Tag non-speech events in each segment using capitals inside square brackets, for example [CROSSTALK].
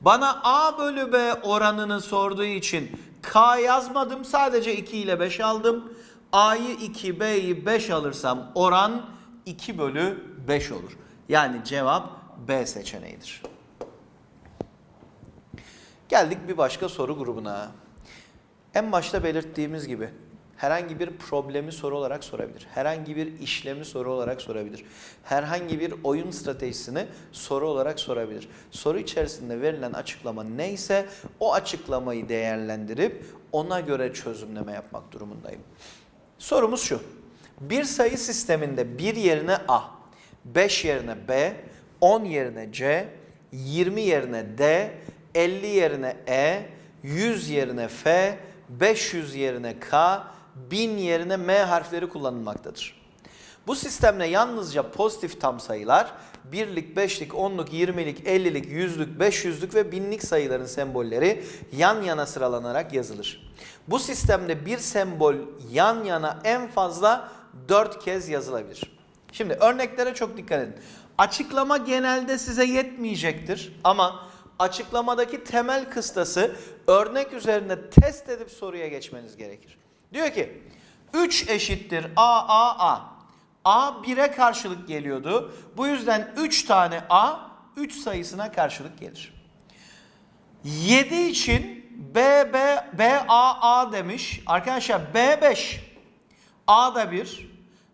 Bana A bölü B oranını sorduğu için K yazmadım. Sadece 2 ile 5 aldım. A'yı 2, B'yi 5 alırsam oran 2 bölü 5 olur. Yani cevap B seçeneğidir. Geldik bir başka soru grubuna. En başta belirttiğimiz gibi herhangi bir problemi soru olarak sorabilir. Herhangi bir işlemi soru olarak sorabilir. Herhangi bir oyun stratejisini soru olarak sorabilir. Soru içerisinde verilen açıklama neyse o açıklamayı değerlendirip ona göre çözümleme yapmak durumundayım. Sorumuz şu. Bir sayı sisteminde 1 yerine A, 5 yerine B, 10 yerine C, 20 yerine D, 50 yerine E, 100 yerine F, 500 yerine K, 1000 yerine M harfleri kullanılmaktadır. Bu sistemle yalnızca pozitif tam sayılar, birlik, beşlik, onluk, yirmilik, ellilik, yüzlük, beş yüzlük ve binlik sayıların sembolleri yan yana sıralanarak yazılır. Bu sistemde bir sembol yan yana en fazla 4 kez yazılabilir. Şimdi örneklere çok dikkat edin. Açıklama genelde size yetmeyecektir ama açıklamadaki temel kıstası örnek üzerinde test edip soruya geçmeniz gerekir. Diyor ki 3 eşittir A A A. A 1'e karşılık geliyordu. Bu yüzden 3 tane A 3 sayısına karşılık gelir. 7 için B B B A A demiş. Arkadaşlar B 5 A da 1.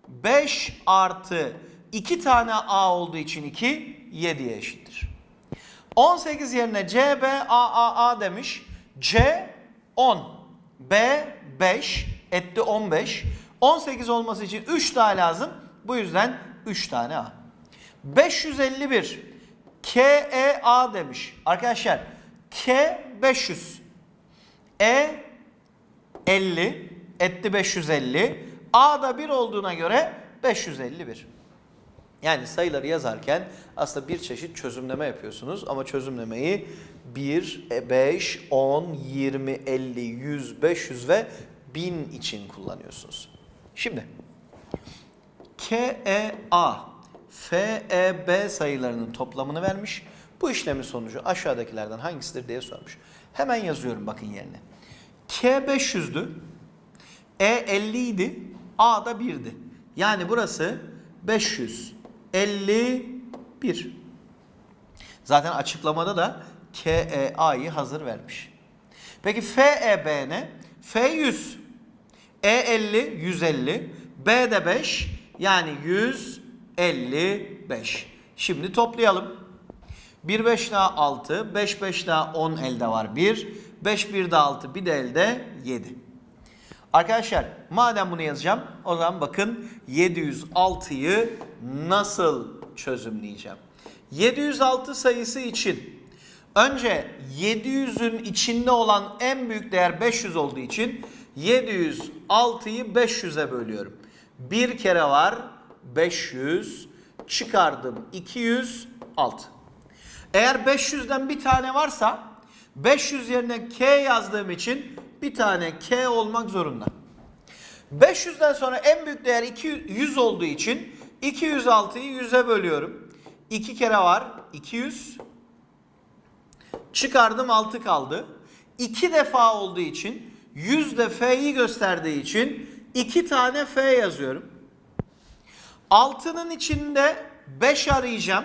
5 artı 2 tane A olduğu için 2 7'ye eşittir. 18 yerine C B A A A demiş. C 10. B 5 etti 15. 18 olması için 3 daha lazım. Bu yüzden 3 tane A. 551 K E A demiş. Arkadaşlar K 500 E 50 etti 550. A da 1 olduğuna göre 551. Yani sayıları yazarken aslında bir çeşit çözümleme yapıyorsunuz ama çözümlemeyi 1, 5, 10, 20, 50, 100, 500 ve 1000 için kullanıyorsunuz. Şimdi K, E, A, F, E, B sayılarının toplamını vermiş. Bu işlemin sonucu aşağıdakilerden hangisidir diye sormuş. Hemen yazıyorum bakın yerine. K 500'dü. E 50 idi. A da 1'di. Yani burası 551. Zaten açıklamada da K, E, A'yı hazır vermiş. Peki F, E, B ne? F 100. E 50, 150. B de 5. Yani 155. Şimdi toplayalım. 1 5 daha 6, 5 5 daha 10 elde var 1. 5 1 de 6, bir de elde 7. Arkadaşlar madem bunu yazacağım o zaman bakın 706'yı nasıl çözümleyeceğim? 706 sayısı için önce 700'ün içinde olan en büyük değer 500 olduğu için 706'yı 500'e bölüyorum. Bir kere var 500 çıkardım 206. Eğer 500'den bir tane varsa 500 yerine K yazdığım için bir tane K olmak zorunda. 500'den sonra en büyük değer 200 olduğu için 206'yı 100'e bölüyorum. 2 kere var 200. Çıkardım 6 kaldı. 2 defa olduğu için 100 de F'yi gösterdiği için 2 tane F yazıyorum. 6'nın içinde 5 arayacağım.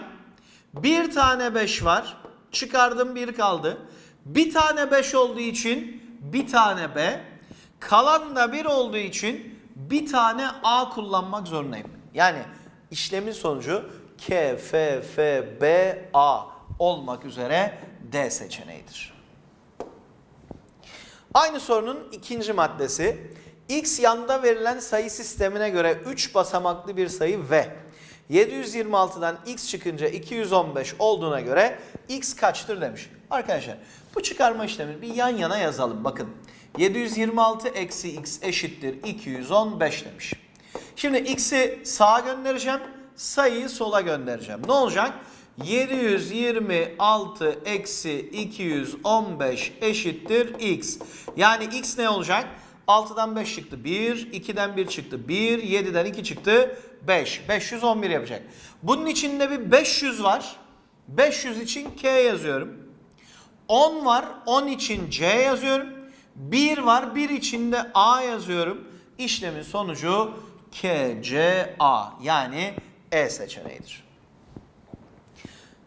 Bir tane 5 var. Çıkardım 1 kaldı. Bir tane 5 olduğu için bir tane B. Kalan da 1 olduğu için bir tane A kullanmak zorundayım. Yani işlemin sonucu K, F, F, B, A olmak üzere D seçeneğidir. Aynı sorunun ikinci maddesi. X yanda verilen sayı sistemine göre 3 basamaklı bir sayı V. 726'dan x çıkınca 215 olduğuna göre x kaçtır demiş. Arkadaşlar bu çıkarma işlemini bir yan yana yazalım. Bakın 726 eksi x eşittir 215 demiş. Şimdi x'i sağa göndereceğim. Sayıyı sola göndereceğim. Ne olacak? 726 eksi 215 eşittir x. Yani x ne olacak? 6'dan 5 çıktı 1, 2'den 1 çıktı 1, 7'den 2 çıktı 5. 511 yapacak. Bunun içinde bir 500 var. 500 için K yazıyorum. 10 var. 10 için C yazıyorum. 1 var. 1 için de A yazıyorum. İşlemin sonucu K, C, A yani E seçeneğidir.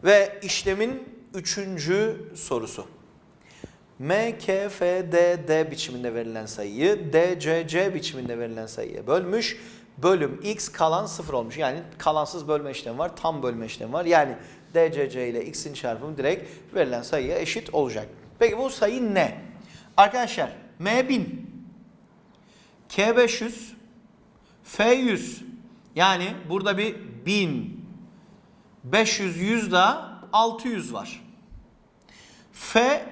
Ve işlemin üçüncü sorusu. M, K, F, D, D biçiminde verilen sayıyı D, C, C biçiminde verilen sayıya bölmüş. Bölüm x kalan sıfır olmuş. Yani kalansız bölme işlemi var, tam bölme işlemi var. Yani D, C, C ile x'in çarpımı direkt verilen sayıya eşit olacak. Peki bu sayı ne? Arkadaşlar M 1000, K 500, F 100. Yani burada bir 1000, 500, 100 daha 600 var. F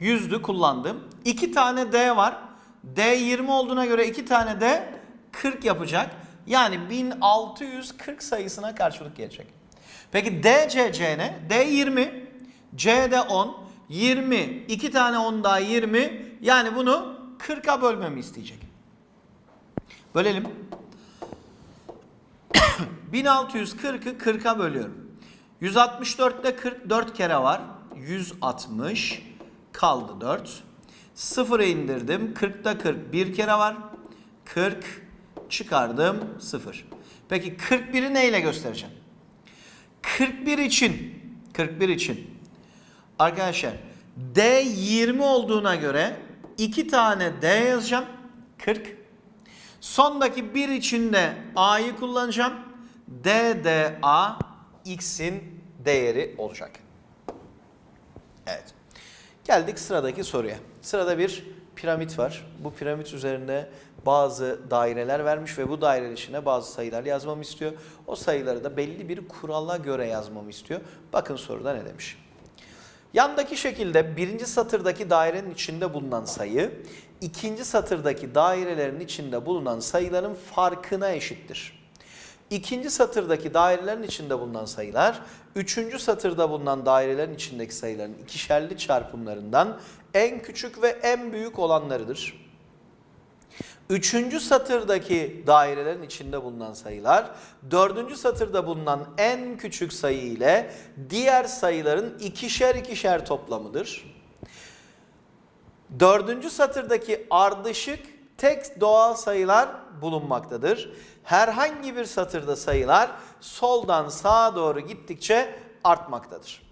100'dü kullandım. 2 tane D var. D 20 olduğuna göre 2 tane D 40 yapacak. Yani 1640 sayısına karşılık gelecek. Peki D, C, C ne? D 20, C de 10, 20, 2 tane 10 daha 20. Yani bunu 40'a bölmemi isteyecek. Bölelim. [COUGHS] 1640'ı 40'a bölüyorum. 164'te 40 4 kere var. 160 kaldı 4. Sıfıra indirdim. 40'ta 40 bir kere var. 40 çıkardım 0. Peki 41'i neyle göstereceğim? 41 için 41 için arkadaşlar D 20 olduğuna göre 2 tane D yazacağım. 40. Sondaki bir içinde A'yı kullanacağım. D, D, A X'in değeri olacak. Evet. Geldik sıradaki soruya. Sırada bir piramit var. Bu piramit üzerinde bazı daireler vermiş ve bu dairenin içine bazı sayılar yazmamı istiyor. O sayıları da belli bir kurala göre yazmamı istiyor. Bakın soruda ne demiş. Yandaki şekilde birinci satırdaki dairenin içinde bulunan sayı, ikinci satırdaki dairelerin içinde bulunan sayıların farkına eşittir. İkinci satırdaki dairelerin içinde bulunan sayılar, üçüncü satırda bulunan dairelerin içindeki sayıların ikişerli çarpımlarından en küçük ve en büyük olanlarıdır. Üçüncü satırdaki dairelerin içinde bulunan sayılar, dördüncü satırda bulunan en küçük sayı ile diğer sayıların ikişer ikişer toplamıdır. Dördüncü satırdaki ardışık tek doğal sayılar bulunmaktadır. Herhangi bir satırda sayılar soldan sağa doğru gittikçe artmaktadır.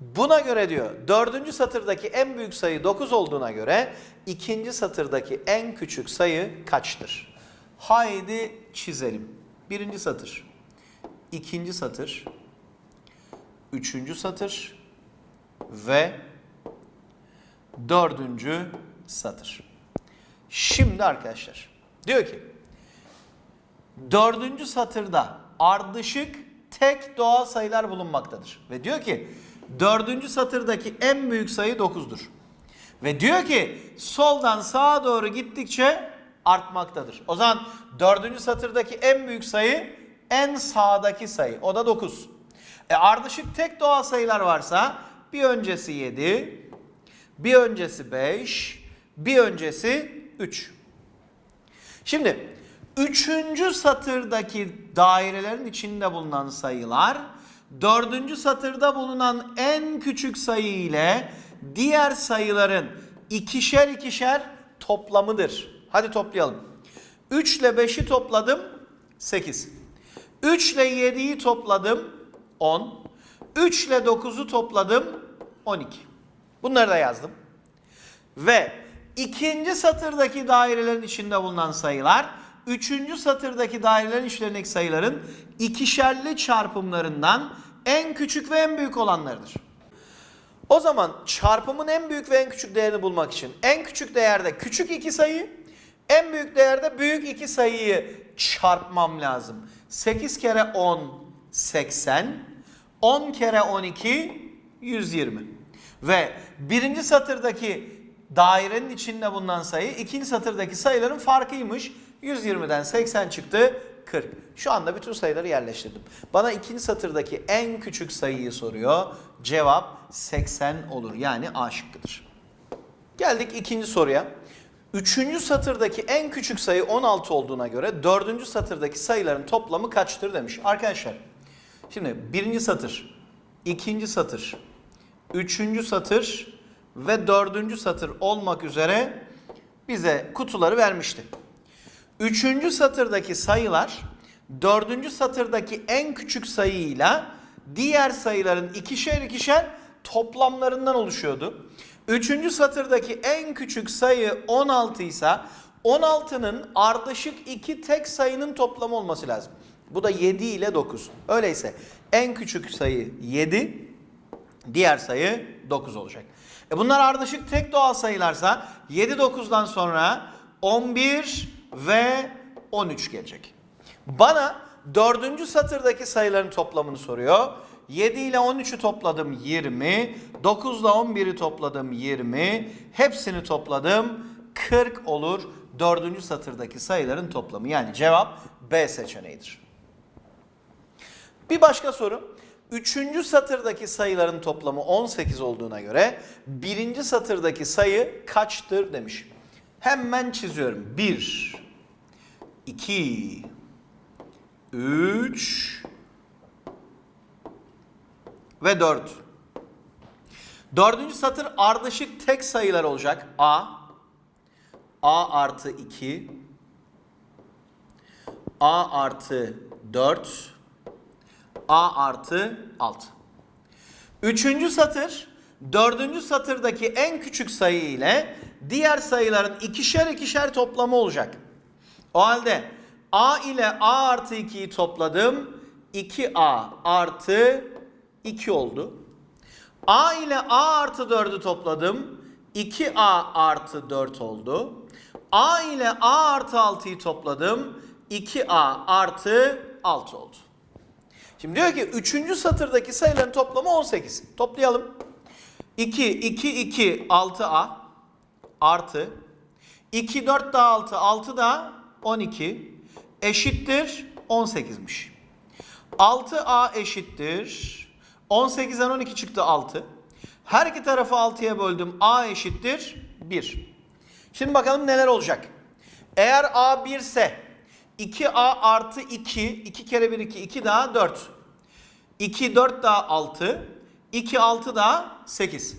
Buna göre diyor dördüncü satırdaki en büyük sayı 9 olduğuna göre ikinci satırdaki en küçük sayı kaçtır? Haydi çizelim. Birinci satır, ikinci satır, üçüncü satır ve dördüncü satır. Şimdi arkadaşlar diyor ki dördüncü satırda ardışık tek doğal sayılar bulunmaktadır. Ve diyor ki dördüncü satırdaki en büyük sayı 9'dur. Ve diyor ki soldan sağa doğru gittikçe artmaktadır. O zaman dördüncü satırdaki en büyük sayı en sağdaki sayı. O da 9. E ardışık tek doğal sayılar varsa bir öncesi 7, bir öncesi 5, bir öncesi 3. Şimdi üçüncü satırdaki dairelerin içinde bulunan sayılar dördüncü satırda bulunan en küçük sayı ile diğer sayıların ikişer ikişer toplamıdır. Hadi toplayalım. 3 ile 5'i topladım 8. 3 ile 7'yi topladım 10. 3 ile 9'u topladım 12. Bunları da yazdım. Ve ikinci satırdaki dairelerin içinde bulunan sayılar, üçüncü satırdaki dairelerin içlerindeki sayıların ikişerli çarpımlarından en küçük ve en büyük olanlarıdır. O zaman çarpımın en büyük ve en küçük değerini bulmak için en küçük değerde küçük iki sayı, en büyük değerde büyük iki sayıyı çarpmam lazım. 8 kere 10 80, 10 kere 12 120. Ve birinci satırdaki dairenin içinde bulunan sayı ikinci satırdaki sayıların farkıymış. 120'den 80 çıktı 40. Şu anda bütün sayıları yerleştirdim. Bana ikinci satırdaki en küçük sayıyı soruyor. Cevap 80 olur. Yani A şıkkıdır. Geldik ikinci soruya. Üçüncü satırdaki en küçük sayı 16 olduğuna göre dördüncü satırdaki sayıların toplamı kaçtır demiş. Arkadaşlar şimdi birinci satır, ikinci satır, üçüncü satır ve dördüncü satır olmak üzere bize kutuları vermişti. Üçüncü satırdaki sayılar dördüncü satırdaki en küçük sayıyla diğer sayıların ikişer ikişer toplamlarından oluşuyordu. Üçüncü satırdaki en küçük sayı 16 ise 16'nın ardışık iki tek sayının toplamı olması lazım. Bu da 7 ile 9. Öyleyse en küçük sayı 7, diğer sayı 9 olacak. E bunlar ardışık tek doğal sayılarsa 7 9'dan sonra 11 ve 13 gelecek. Bana dördüncü satırdaki sayıların toplamını soruyor. 7 ile 13'ü topladım 20. 9 ile 11'i topladım 20. Hepsini topladım 40 olur. Dördüncü satırdaki sayıların toplamı. Yani cevap B seçeneğidir. Bir başka soru. Üçüncü satırdaki sayıların toplamı 18 olduğuna göre birinci satırdaki sayı kaçtır demiş. Hemen çiziyorum. 1, 2, 3 ve 4. Dördüncü satır ardışık tek sayılar olacak. A, A artı 2, A artı 4, A artı 6. Üçüncü satır, dördüncü satırdaki en küçük sayı ile diğer sayıların ikişer ikişer toplamı olacak. O halde A ile A artı 2'yi topladım. 2A artı 2 oldu. A ile A artı 4'ü topladım. 2A artı 4 oldu. A ile A artı 6'yı topladım. 2A artı 6 oldu. Şimdi diyor ki 3. satırdaki sayıların toplamı 18. Toplayalım. 2, 2, 2, 6A artı 2, 4 daha 6, 6 da 12 eşittir 18'miş. 6A eşittir 18'den 12 çıktı 6. Her iki tarafı 6'ya böldüm. A eşittir 1. Şimdi bakalım neler olacak. Eğer A 1 ise 2A artı 2, 2 kere 1 2, 2 daha 4. 2 4 daha 6, 2 6 daha 8.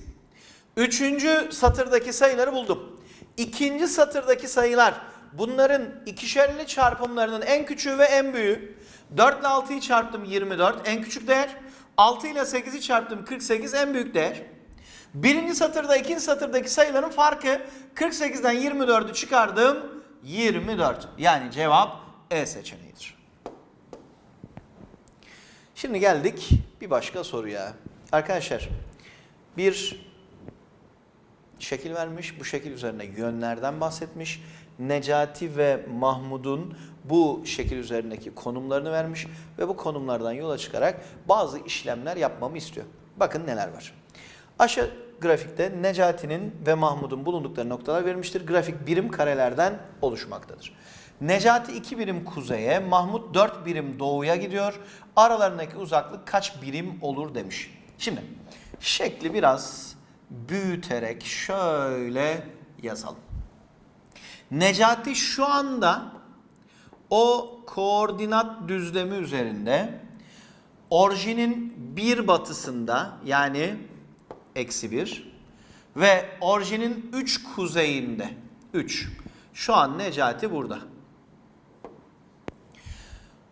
Üçüncü satırdaki sayıları buldum. İkinci satırdaki sayılar bunların ikişerli çarpımlarının en küçüğü ve en büyüğü. 4 ile 6'yı çarptım 24 en küçük değer. 6 ile 8'i çarptım 48 en büyük değer. Birinci satırda ikinci satırdaki sayıların farkı 48'den 24'ü çıkardım 24. Yani cevap E seçeneğidir. Şimdi geldik bir başka soruya. Arkadaşlar bir şekil vermiş. Bu şekil üzerine yönlerden bahsetmiş. Necati ve Mahmud'un bu şekil üzerindeki konumlarını vermiş ve bu konumlardan yola çıkarak bazı işlemler yapmamı istiyor. Bakın neler var. Aşağı grafikte Necati'nin ve Mahmud'un bulundukları noktalar verilmiştir. Grafik birim karelerden oluşmaktadır. Necati 2 birim kuzeye, Mahmut 4 birim doğuya gidiyor. Aralarındaki uzaklık kaç birim olur demiş. Şimdi şekli biraz büyüterek şöyle yazalım. Necati şu anda o koordinat düzlemi üzerinde orijinin bir batısında yani eksi bir ve orijinin 3 kuzeyinde 3. Şu an Necati burada.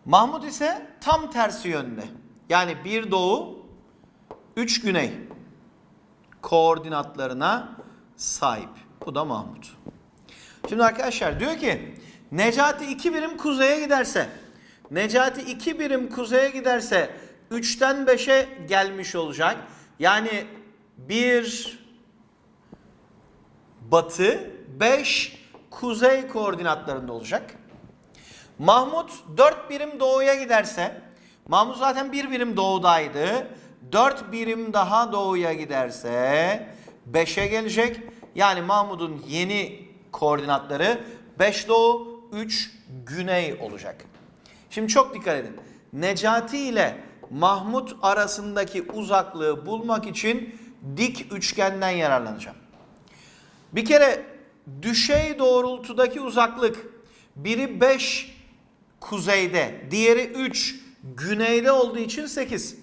Mahmut ise tam tersi yönde. Yani bir doğu, 3 güney koordinatlarına sahip. Bu da Mahmut. Şimdi arkadaşlar diyor ki Necati 2 birim kuzeye giderse Necati 2 birim kuzeye giderse 3'ten 5'e gelmiş olacak. Yani 1 batı 5 kuzey koordinatlarında olacak. Mahmut 4 birim doğuya giderse Mahmut zaten 1 birim doğudaydı. 4 birim daha doğuya giderse 5'e gelecek. Yani Mahmut'un yeni koordinatları 5 doğu 3 güney olacak. Şimdi çok dikkat edin. Necati ile Mahmut arasındaki uzaklığı bulmak için dik üçgenden yararlanacağım. Bir kere düşey doğrultudaki uzaklık biri 5 kuzeyde, diğeri 3 güneyde olduğu için 8.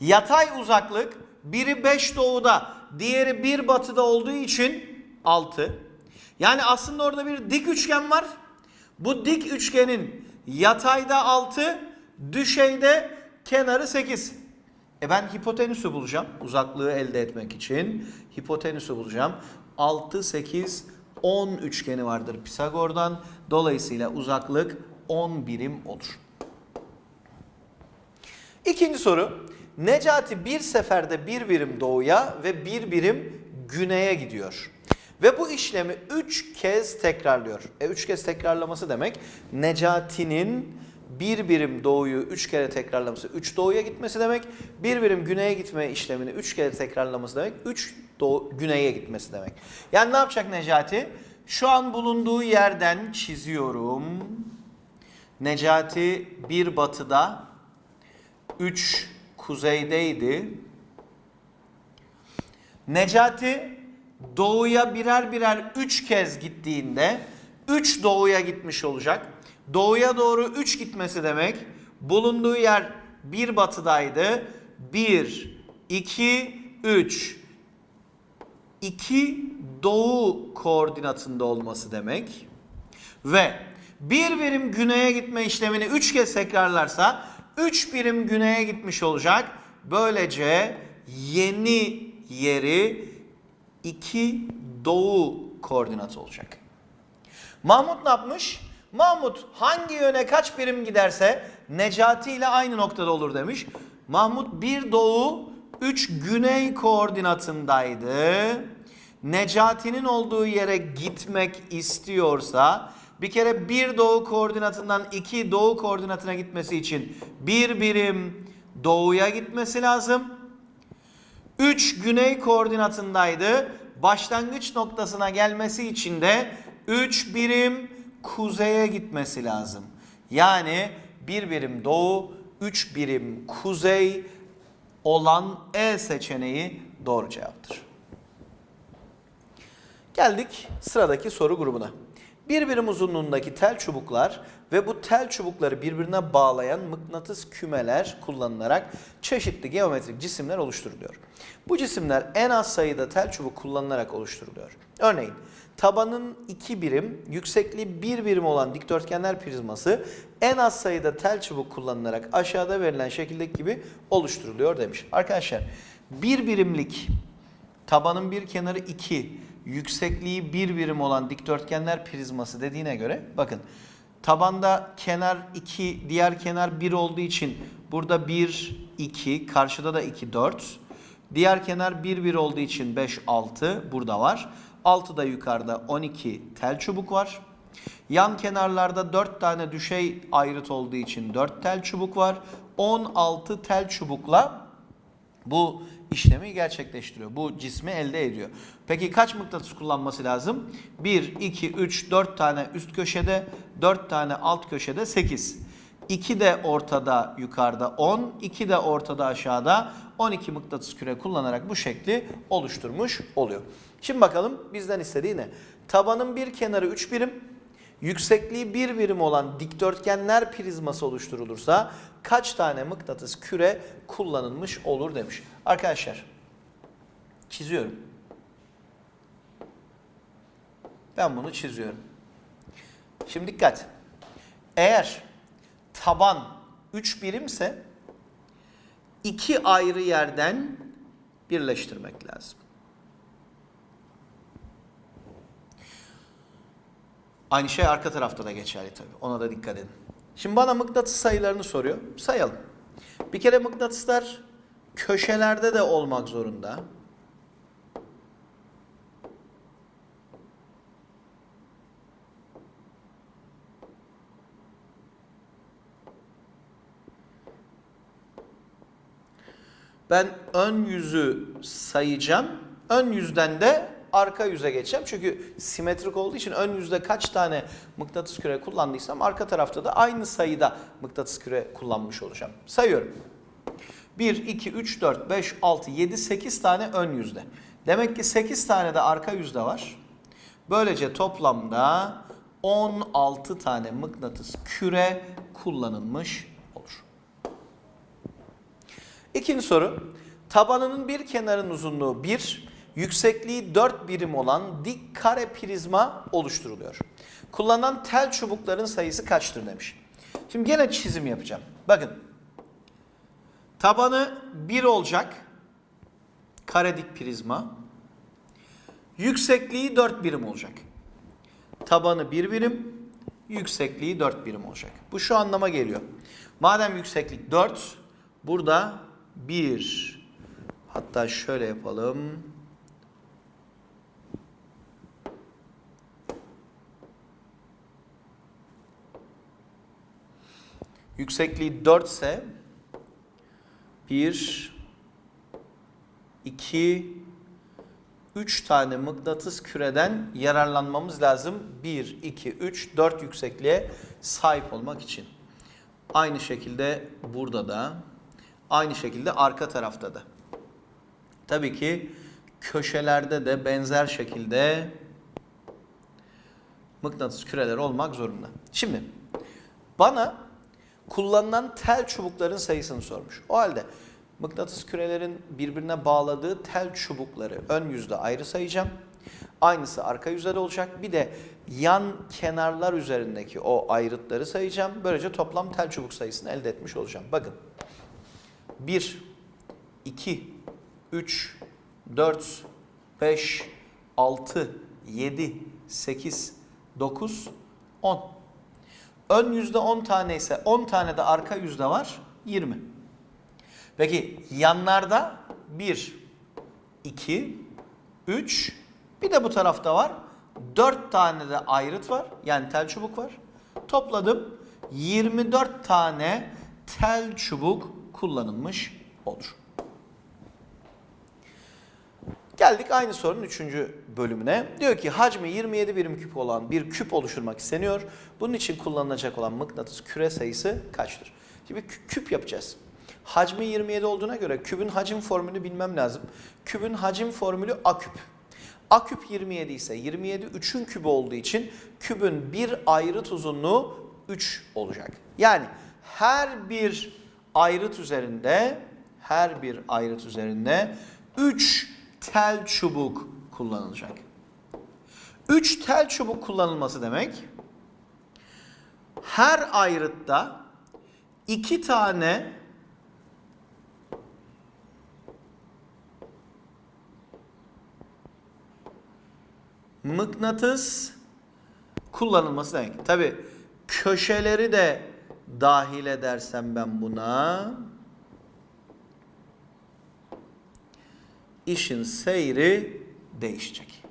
Yatay uzaklık biri 5 doğuda, diğeri 1 batıda olduğu için 6. Yani aslında orada bir dik üçgen var. Bu dik üçgenin yatayda 6, düşeyde kenarı 8. E ben hipotenüsü bulacağım uzaklığı elde etmek için. Hipotenüsü bulacağım. 6, 8, 10 üçgeni vardır Pisagor'dan. Dolayısıyla uzaklık 10 birim olur. İkinci soru. Necati bir seferde bir birim doğuya ve bir birim güneye gidiyor. Ve bu işlemi 3 kez tekrarlıyor. E 3 kez tekrarlaması demek Necati'nin bir birim doğuyu 3 kere tekrarlaması 3 doğuya gitmesi demek. Bir birim güneye gitme işlemini 3 kere tekrarlaması demek 3 doğu, güneye gitmesi demek. Yani ne yapacak Necati? Şu an bulunduğu yerden çiziyorum. Necati bir batıda 3 kuzeydeydi. Necati doğuya birer birer 3 kez gittiğinde 3 doğuya gitmiş olacak. Doğuya doğru 3 gitmesi demek bulunduğu yer bir batıdaydı. 1, 2, 3. 2 doğu koordinatında olması demek. Ve bir birim güneye gitme işlemini 3 kez tekrarlarsa 3 birim güneye gitmiş olacak. Böylece yeni yeri 2 doğu koordinatı olacak. Mahmut ne yapmış? Mahmut hangi yöne kaç birim giderse Necati ile aynı noktada olur demiş. Mahmut bir doğu 3 güney koordinatındaydı. Necati'nin olduğu yere gitmek istiyorsa bir kere bir doğu koordinatından iki doğu koordinatına gitmesi için bir birim doğuya gitmesi lazım. 3 güney koordinatındaydı. Başlangıç noktasına gelmesi için de 3 birim kuzeye gitmesi lazım. Yani bir birim doğu, 3 birim kuzey olan E seçeneği doğru cevaptır. Geldik sıradaki soru grubuna. Bir birim uzunluğundaki tel çubuklar ve bu tel çubukları birbirine bağlayan mıknatıs kümeler kullanılarak çeşitli geometrik cisimler oluşturuluyor. Bu cisimler en az sayıda tel çubuk kullanılarak oluşturuluyor. Örneğin tabanın 2 birim, yüksekliği 1 birim olan dikdörtgenler prizması en az sayıda tel çubuk kullanılarak aşağıda verilen şekildeki gibi oluşturuluyor demiş. Arkadaşlar bir birimlik tabanın bir kenarı 2, yüksekliği 1 birim olan dikdörtgenler prizması dediğine göre bakın tabanda kenar 2, diğer kenar 1 olduğu için burada 1, 2, karşıda da 2, 4. Diğer kenar 1, 1 olduğu için 5, 6 burada var. 6 da yukarıda 12 tel çubuk var. Yan kenarlarda 4 tane düşey ayrıt olduğu için 4 tel çubuk var. 16 tel çubukla bu işlemi gerçekleştiriyor. Bu cismi elde ediyor. Peki kaç mıknatıs kullanması lazım? 1, 2, 3, 4 tane üst köşede, 4 tane alt köşede 8. 2 de ortada yukarıda 10, 2 de ortada aşağıda 12 mıknatıs küre kullanarak bu şekli oluşturmuş oluyor. Şimdi bakalım bizden istediği ne? Tabanın bir kenarı 3 birim, yüksekliği 1 birim olan dikdörtgenler prizması oluşturulursa kaç tane mıknatıs küre kullanılmış olur demiş. Arkadaşlar çiziyorum. Ben bunu çiziyorum. Şimdi dikkat. Eğer taban 3 birimse iki ayrı yerden birleştirmek lazım. Aynı şey arka tarafta da geçerli tabii. Ona da dikkat edin. Şimdi bana mıknatıs sayılarını soruyor. Sayalım. Bir kere mıknatıslar köşelerde de olmak zorunda. Ben ön yüzü sayacağım. Ön yüzden de arka yüze geçeceğim. Çünkü simetrik olduğu için ön yüzde kaç tane mıknatıs küre kullandıysam arka tarafta da aynı sayıda mıknatıs küre kullanmış olacağım. Sayıyorum. 1, 2, 3, 4, 5, 6, 7, 8 tane ön yüzde. Demek ki 8 tane de arka yüzde var. Böylece toplamda 16 tane mıknatıs küre kullanılmış olur. İkinci soru. Tabanının bir kenarının uzunluğu 1, yüksekliği 4 birim olan dik kare prizma oluşturuluyor. Kullanılan tel çubukların sayısı kaçtır demiş. Şimdi gene çizim yapacağım. Bakın. Tabanı 1 olacak. Kare dik prizma. Yüksekliği 4 birim olacak. Tabanı 1 birim, yüksekliği 4 birim olacak. Bu şu anlama geliyor. Madem yükseklik 4, burada 1. Hatta şöyle yapalım. Yüksekliği 4 ise 1 2 3 tane mıknatıs küreden yararlanmamız lazım. 1 2 3 4 yüksekliğe sahip olmak için. Aynı şekilde burada da aynı şekilde arka tarafta da. Tabii ki köşelerde de benzer şekilde mıknatıs küreleri olmak zorunda. Şimdi bana kullanılan tel çubukların sayısını sormuş. O halde mıknatıs kürelerin birbirine bağladığı tel çubukları ön yüzde ayrı sayacağım. Aynısı arka yüzde de olacak. Bir de yan kenarlar üzerindeki o ayrıtları sayacağım. Böylece toplam tel çubuk sayısını elde etmiş olacağım. Bakın. 1, 2, 3, 4, 5, 6, 7, 8, 9, 10. Ön yüzde 10 tane ise 10 tane de arka yüzde var 20. Peki yanlarda 1, 2, 3 bir de bu tarafta var. 4 tane de ayrıt var. Yani tel çubuk var. Topladım 24 tane tel çubuk kullanılmış olur. Geldik aynı sorunun 3. bölümüne. Diyor ki hacmi 27 birim küp olan bir küp oluşturmak isteniyor. Bunun için kullanılacak olan mıknatıs küre sayısı kaçtır? Şimdi kü- küp yapacağız. Hacmi 27 olduğuna göre kübün hacim formülünü bilmem lazım. Kübün hacim formülü A küp. A küp 27 ise 27 3'ün kübü olduğu için kübün bir ayrıt uzunluğu 3 olacak. Yani her bir ayrıt üzerinde her bir ayrıt üzerinde 3 tel çubuk kullanılacak. 3 tel çubuk kullanılması demek her ayrıtta 2 tane mıknatıs kullanılması demek. Tabi köşeleri de dahil edersem ben buna işin seyri değişecek.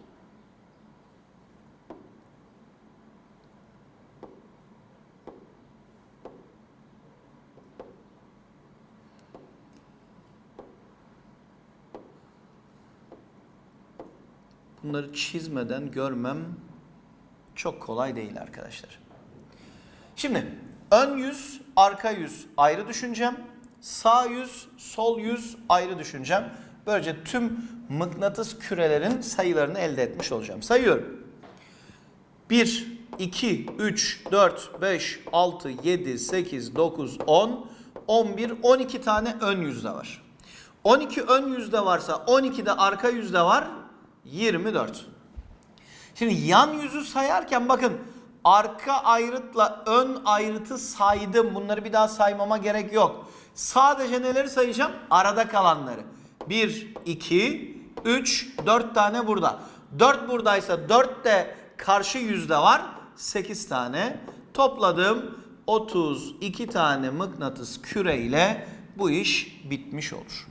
Bunları çizmeden görmem çok kolay değil arkadaşlar. Şimdi ön yüz, arka yüz ayrı düşüneceğim. Sağ yüz, sol yüz ayrı düşüneceğim. Böylece tüm mıknatıs kürelerin sayılarını elde etmiş olacağım. Sayıyorum. 1, 2, 3, 4, 5, 6, 7, 8, 9, 10, 11, 12 tane ön yüzde var. 12 ön yüzde varsa 12 de arka yüzde var. 24. Şimdi yan yüzü sayarken bakın arka ayrıtla ön ayrıtı saydım. Bunları bir daha saymama gerek yok. Sadece neleri sayacağım? Arada kalanları. 1, 2, 3, 4 tane burada. 4 buradaysa 4 de karşı yüzde var. 8 tane. Topladım 32 tane mıknatıs küre ile bu iş bitmiş olur.